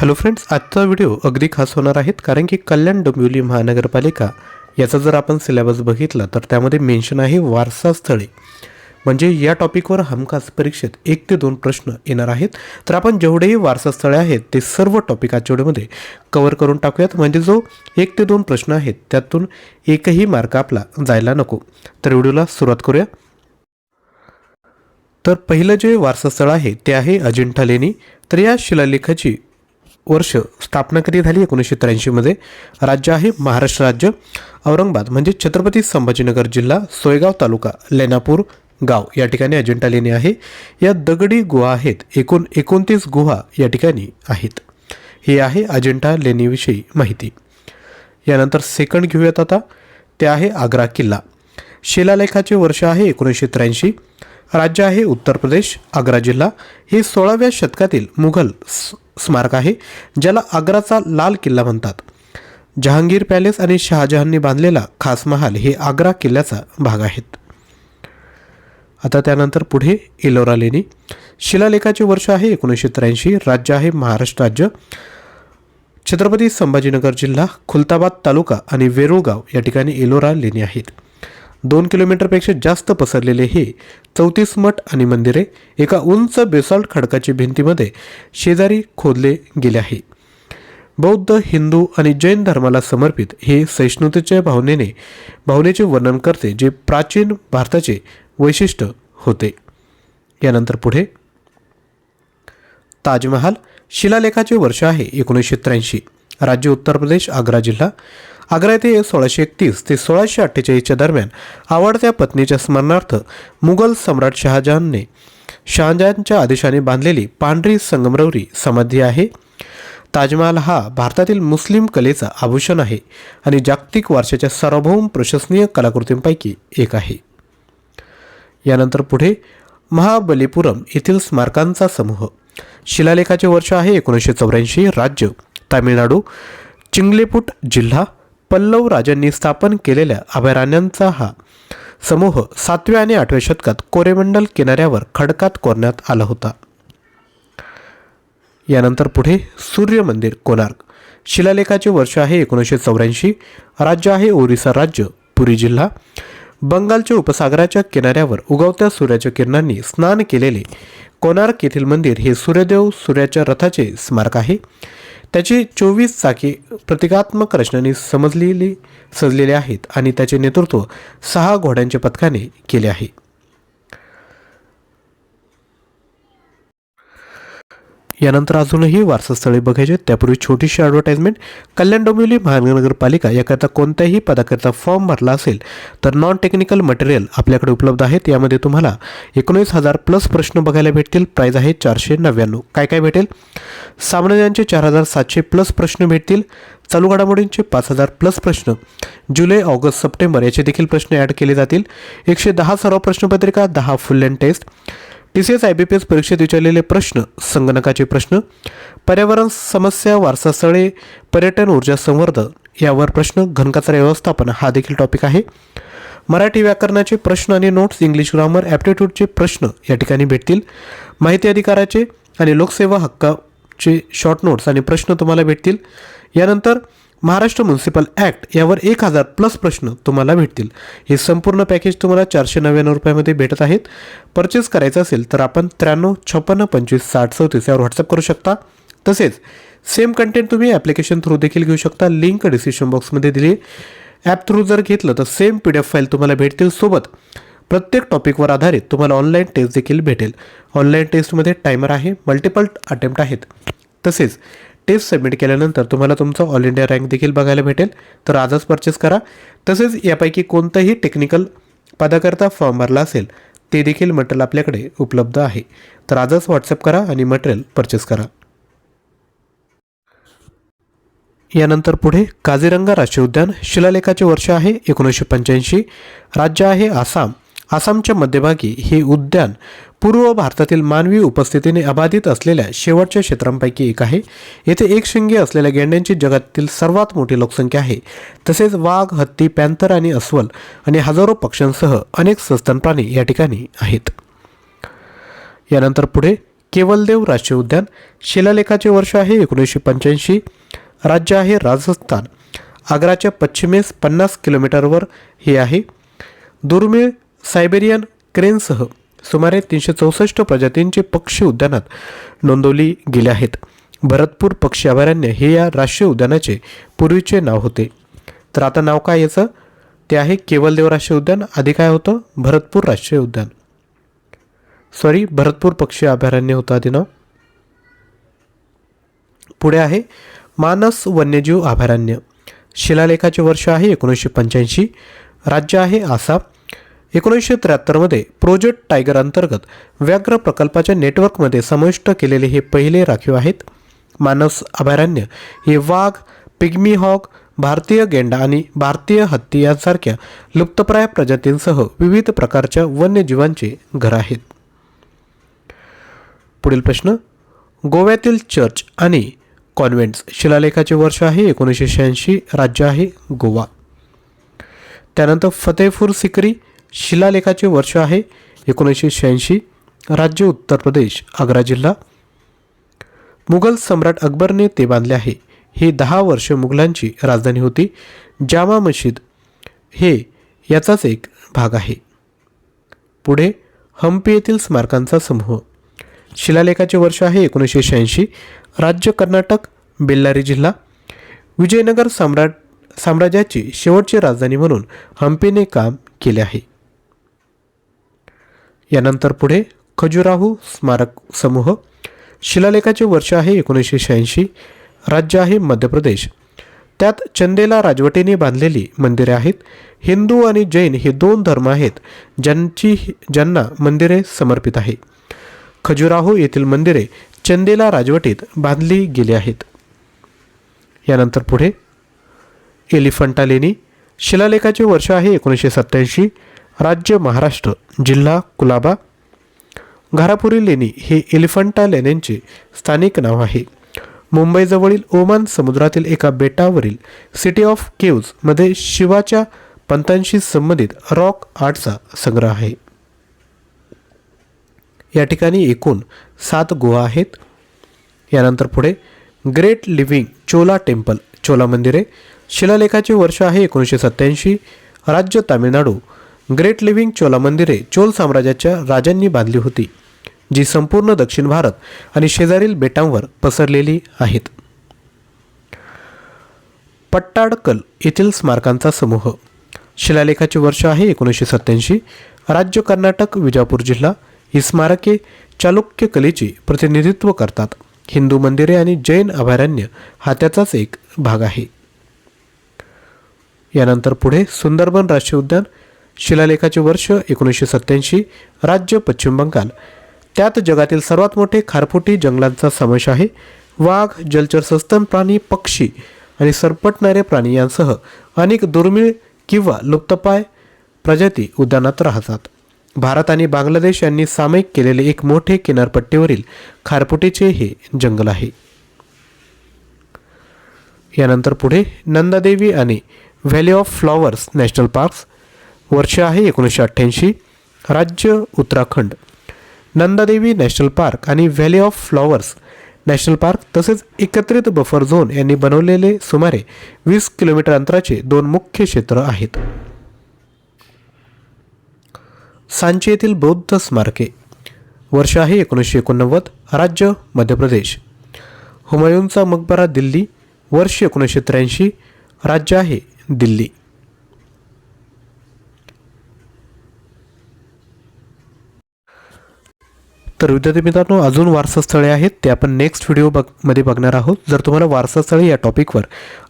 Hello friends आजचा video अगदी खास होणार आहेत कारण की कल्याण डोंबिवली महानगरपालिका याचा जर आपण सिलेबस बघितला तर त्यामध्ये मेन्शन आहे वारसा स्थळे. म्हणजे या टॉपिकवर हमखास परीक्षेत एक ते दोन प्रश्न येणार आहेत. तर आपण जेवढेही वारसा स्थळे आहेत ते सर्व टॉपिक आठवड्यामध्ये कवर करून टाकूयात. म्हणजे जो एक ते दोन प्रश्न आहेत त्यातून एकही मार्क आपला जायला नको. तर व्हिडिओला सुरुवात करूया. तर पहिलं जे वारसास्थळ आहे ते आहे अजिंठा लेणी. तर या शिलालेखाची वर्ष स्थापना कधी झाली? एकोणीसशे त्र्याऐंशीमध्ये राज्य आहे महाराष्ट्र राज्य. औरंगाबाद म्हणजे छत्रपती संभाजीनगर जिल्हा सोयगाव तालुका लेनापूर गाव. या ठिकाणी अजिंठा लेणी आहे. या दगडी गुहा आहेत. एकूण एकोणतीस गुहा या ठिकाणी आहेत. ही आहे अजिंठा लेणीविषयी माहिती. यानंतर सेकंड घेऊयात आता. ते आहे आग्रा किल्ला. शिलालेखाचे वर्ष आहे एकोणीसशे त्र्याऐंशी. राज्य आहे उत्तर प्रदेश आग्रा जिल्हा. हे सोळाव्या शतकातील मुघल स्मारक आहे ज्याला आग्राचा लाल किल्ला म्हणतात. जहांगीर पॅलेस आणि शहाजहाननी बांधलेला खास महाल हे आग्रा किल्ल्याचा भाग आहेत. आता त्यानंतर पुढे एलोरा लेणी. शिलालेखाचे वर्ष आहे एकोणीसशे त्र्याऐंशी राज्य आहे महाराष्ट्र राज्य. छत्रपती संभाजीनगर जिल्हा खुलताबाद तालुका आणि वेरूळगाव या ठिकाणी एलोरा लेणी आहेत. दोन किलोमीटरपेक्षा जास्त पसरलेले हे चौतीस मठ आणि मंदिरे एका उंच बेसॉल्ट खडकाची भिंतीमध्ये शेजारी खोदले गेले आहे. बौद्ध हिंदू आणि जैन धर्माला समर्पित हे सहिष्णुतेच्या भावनेने भावनेचे वर्णन करते जे प्राचीन भारताचे वैशिष्ट्य होते. यानंतर पुढे. ताजमहाल शिलालेखाचे वर्ष आहे एकोणीसशे त्र्याऐंशी. राज्य उत्तर प्रदेश आग्रा जिल्हा. आग्रा येथे सोळाशे एकतीस ते सोळाशे अठ्ठेचाळीसच्या दरम्यान आवडत्या पत्नीच्या स्मरणार्थ मुघल सम्राट शहाजहानने शहाजहानच्या आदेशाने बांधलेली पांढरी संगमरवरी समाधी आहे. ताजमहाल हा भारतातील मुस्लिम कलेचा आभूषण आहे आणि जागतिक वारशाच्या सार्वभौम प्रशंसनीय कलाकृतींपैकी एक आहे. यानंतर पुढे महाबलीपुरम येथील स्मारकांचा समूह. शिलालेखाचे वर्ष आहे एकोणीसशे चौऱ्याऐंशी. राज्य तामिळनाडू चिंगलेपूट जिल्हा पल्लव राजांनी स्थापन केलेल्या अभयारण्यांचा हा समूह सातव्या आणि आठव्या शतकात कोरेमंडल किनाऱ्यावर खडकात कोरण्यात आला होता. यानंतर पुढे सूर्य मंदिर कोणार्क. शिलालेखाचे वर्ष आहे एकोणीसशे चौऱ्याऐंशी. राज्य आहे ओरिसा राज्य पुरी जिल्हा. बंगालच्या उपसागराच्या किनाऱ्यावर उगवत्या सूर्याच्या किरणांनी स्नान केलेले कोणार्क येथील मंदिर हे सूर्यदेव सूर्याच्या रथाचे स्मारक आहे. त्याची चोवीस चाके प्रतिकात्मक रचनांनी समजलेली सजलेले आहेत आणि त्याचे नेतृत्व सहा घोड्यांच्या पथकाने केले आहे. यानंतर अजूनही वारसास्थळे बघायचे त्यापूर्वी छोटीशी ॲडव्हर्टाइजमेंट कल्याण डोंबिवली महानगरपालिका याकरता कोणत्याही पदाकरता फॉर्म भरला असेल तर नॉन टेक्निकल मटेरियल आपल्याकडे उपलब्ध आहेत. यामध्ये तुम्हाला एकोणीस हजार प्लस प्रश्न बघायला भेटतील. प्राईज आहे चारशे नव्याण्णव. काय काय भेटेल? सामान्यांचे चार हजार सातशे प्लस प्रश्न भेटतील. चालू घडामोडींचे पाच हजार प्लस प्रश्न. जुलै ऑगस्ट सप्टेंबर याचे देखील प्रश्न ॲड केले जातील. एकशे दहा सराव प्रश्नपत्रिका दहा full and test T C S I B P S परीक्षेत विचारलेले प्रश्न संगणकाचे प्रश्न पर्यावरण समस्या वारसास्थळे पर्यटन ऊर्जा संवर्धन यावर प्रश्न घनकचरा व्यवस्थापन हा देखील टॉपिक आहे. मराठी व्याकरणाचे प्रश्न आणि नोट्स इंग्लिश ग्रामर ॲप्टिट्यूडचे प्रश्न या ठिकाणी भेटतील. माहिती अधिकाराचे आणि लोकसेवा हक्काचे शॉर्ट नोट्स आणि प्रश्न तुम्हाला भेटतील. यानंतर महाराष्ट्र म्युन्सिपल ॲक्ट यावर एक हजार प्लस प्रश्न तुम्हाला भेटतील. हे संपूर्ण पॅकेज तुम्हाला चारशे नव्याण्णव रुपयामध्ये भेटत आहेत. परचेस करायचं असेल तर आपण त्र्याण्णव छप्पन्न पंचवीस साठ चौतीस यावर व्हॉट्सअप करू शकता. तसेच सेम कंटेंट तुम्ही ॲप्लिकेशन थ्रू देखील घेऊ शकता. लिंक डिस्क्रिप्शन बॉक्समध्ये दिली ॲप थ्रू जर घेतलं तर same P D F file तुम्हाला भेटतील सोबत. प्रत्येक टॉपिकवर आधारित तुम्हाला ऑनलाईन टेस्ट देखील भेटेल. ऑनलाईन टेस्टमध्ये टायमर आहे मल्टिपल अटेम्प्ट आहेत. तसेच टेस्ट सबमिट केल्यानंतर तुम्हाला तुमचा ऑल इंडिया रँक देखील बघायला भेटेल. तर आजच परचेस करा. तसेच यापैकी कोणतंही टेक्निकल पदाकरता फॉर्म भरला असेल ते देखील मटेरियल आपल्याकडे उपलब्ध आहे. तर आजच व्हॉट्सअप करा आणि मटेरियल परचेस करा. यानंतर पुढे काझीरंगा राष्ट्रीय उद्यान शिलालेखाचे वर्ष आहे एकोणीसशे पंच्याऐंशी. राज्य आहे आसाम. आसामच्या मध्यभागी हे उद्यान पूर्व भारतातील मानवी उपस्थितीने अबाधित असलेल्या शेवटच्या क्षेत्रांपैकी एक आहे. येथे एक शिंगे असलेल्या गेंड्यांची जगातील सर्वात मोठी लोकसंख्या आहे. तसेच वाघ हत्ती पॅन्थर आणि अस्वल आणि हजारो पक्ष्यांसह अनेक सस्तन प्राणी या ठिकाणी आहेत. यानंतर पुढे केवलदेव राष्ट्रीय उद्यान. शिलालेखाचे वर्ष आहे एकोणीसशे पंच्याऐंशी. राज्य आहे राजस्थान. आग्राच्या पश्चिमेस पन्नास किलोमीटरवर हे आहे. दुर्मिळ सायबेरियन क्रेनसह सुमारे तीनशे चौसष्ट प्रजातींचे पक्षी उद्यानात नोंदवली गेले आहेत. भरतपूर पक्षी अभयारण्य हे या राष्ट्रीय उद्यानाचे पूर्वीचे नाव होते. तर आता नाव काय याचं? ते आहे केवलदेव राष्ट्रीय उद्यान आधी काय होतं? भरतपूर राष्ट्रीय उद्यान. सॉरी भरतपूर पक्षी अभयारण्य होतं आधी नाव. पुढे आहे मानस वन्यजीव अभयारण्य. शिलालेखाचे वर्ष आहे एकोणीसशे पंच्याऐंशी. राज्य आहे आसाम. एकोणीसशे त्र्याहत्तरमध्ये प्रोजेक्ट टायगर अंतर्गत व्याघ्र प्रकल्पाच्या नेटवर्कमध्ये समाविष्ट केलेले हे पहिले राखीव आहेत. मानस अभयारण्य हे वाघ पिग्मी हॉक भारतीय गेंडा आणि भारतीय हत्ती यांसारख्या लुप्तप्राय प्रजातींसह विविध प्रकारच्या वन्यजीवांचे घर आहेत. पुढील प्रश्न गोव्यातील चर्च आणि कॉन्व्हेंट्स शिलालेखाचे वर्ष आहे एकोणीसशे शहाऐंशी राज्य आहे गोवा. त्यानंतर फतेहपूर सिकरी शिलालेखाचे वर्ष आहे. एकोणीसशे शहाऐंशी. राज्य उत्तर प्रदेश आग्रा जिल्हा. मुघल सम्राट अकबरने ते बांधले आहे. ही दहा वर्ष मुघलांची राजधानी होती. जामा मशीद हे याचाच एक भाग आहे. पुढे हम्पी येथील स्मारकांचा समूह. शिलालेखाचे वर्ष आहे एकोणीसशे शहाऐंशी. राज्य कर्नाटक बेल्लारी जिल्हा. विजयनगर सम्राट साम्राज्याची शेवटची राजधानी म्हणून हम्पीने काम केले आहे. यानंतर पुढे खजुराहू स्मारक समूह. शिलालेखाचे वर्ष आहे एकोणीसशे शहाऐंशी. राज्य आहे मध्य प्रदेश. त्यात चंदेला राजवटीने बांधलेली मंदिरे आहेत. हिंदू आणि जैन हे दोन धर्म आहेत ज्यांची ज्यांना मंदिरे समर्पित आहे. खजुराहो येथील मंदिरे चंदेला राजवटीत बांधली गेली आहेत. यानंतर पुढे एलिफंटा लेणी शिलालेखाचे वर्ष आहे एकोणीसशे सत्त्याऐंशी. राज्य महाराष्ट्र जिल्हा कुलाबा. घारापुरी लेणी हे एलिफंटा लेण्यांचे स्थानिक नाव आहे. मुंबईजवळील ओमान समुद्रातील एका बेटावरील सिटी ऑफ केव्जमध्ये शिवाच्या पंथांशी संबंधित रॉक आर्टचा संग्रह आहे. या ठिकाणी एकूण सात गुहा आहेत. यानंतर पुढे great living Chola temple Chola मंदिरे. शिलालेखाचे वर्ष आहे एकोणीसशे सत्त्याऐंशी. राज्य तामिळनाडू ग्रेट लिव्हिंग चोला मंदिरे चोल साम्राज्याच्या राजांनी बांधली होती जी संपूर्ण दक्षिण भारत आणि शेजारील बेटांवर पसरलेली आहेत. पट्टाडकल येथील स्मारकांचा समूह. शिलालेखाचे वर्ष आहे एकोणीसशे सत्त्याऐंशी. राज्य कर्नाटक विजापूर जिल्हा ही स्मारके चालुक्य कलेचे प्रतिनिधित्व करतात. हिंदू मंदिरे आणि जैन अभयारण्य हा त्याचाच एक भाग आहे. यानंतर पुढे सुंदरबन राष्ट्रीय उद्यान शिलालेखाचे वर्ष एकोणीसशे सत्त्याऐंशी राज्य पश्चिम बंगाल. त्यात जगातील सर्वात मोठे खारफुटी जंगलांचा समावेश आहे. वाघ जलचर सस्तन प्राणी पक्षी आणि सरपटणारे प्राणी यांसह अनेक दुर्मिळ किंवा लुप्तपाय प्रजाती उद्यानात राहतात. भारत आणि बांगलादेश यांनी सामायिक केलेले एक मोठे किनारपट्टीवरील खारफुटीचे हे जंगल आहे. यानंतर पुढे नंदादेवी आणि valley of flowers national parks वर्ष आहे एकोणीसशे अठ्ठ्याऐंशी. राज्य उत्तराखंड. नंदादेवी नॅशनल पार्क आणि valley of flowers national park तसेच एकत्रित बफर झोन यांनी बनवलेले सुमारे वीस किलोमीटर अंतराचे दोन मुख्य क्षेत्र आहेत. सांची येथील बौद्ध स्मारके. वर्ष आहे एकोणीसशे एकोणनव्वद. राज्य मध्य प्रदेश. हुमायूनचा मकबरा दिल्ली. वर्ष एकोणीसशे त्र्याऐंशी. राज्य आहे दिल्ली. तर विद्यार्थी मित्रांनो अजून वारसास्थळे आहेत ते आपण नेक्स्ट व्हिडिओ बघमध्ये बघणार आहोत. जर तुम्हाला वारसास्थळे या टॉपिकवर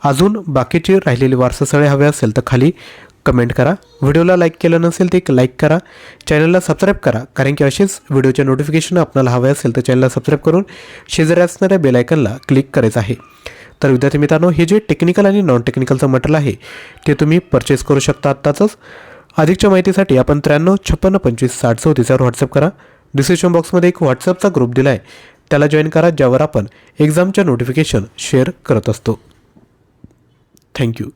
अजून बाकीची राहिलेली वारसास्थळे हवे असेल तर खाली कमेंट करा. व्हिडिओला लाईक केलं नसेल तर एक लाईक करा. चॅनलला सबस्क्राईब करा कारण की असेच व्हिडिओचे नोटिफिकेशन आपल्याला हवे असेल तर चॅनलला सबस्क्राईब करून शेजारी असणाऱ्या बेलायकनला क्लिक करायचं आहे. तर विद्यार्थी मित्रांनो हे जे टेक्निकल आणि नॉन टेक्निकलचं मटेरियल आहे ते तुम्ही परचेस करू शकता आत्ताच अधिकच्या माहितीसाठी आपण त्र्याण्णव छप्पन्न पंचवीस साठ चौतीसवर व्हॉट्सअप करा. डिस्क्रिप्शन बॉक्समध्ये एक व्हॉट्सअपचा ग्रुप दिला आहे त्याला जॉईन करा ज्यावर आपण एक्झामच्या नोटिफिकेशन शेअर करत असतो. थँक्यू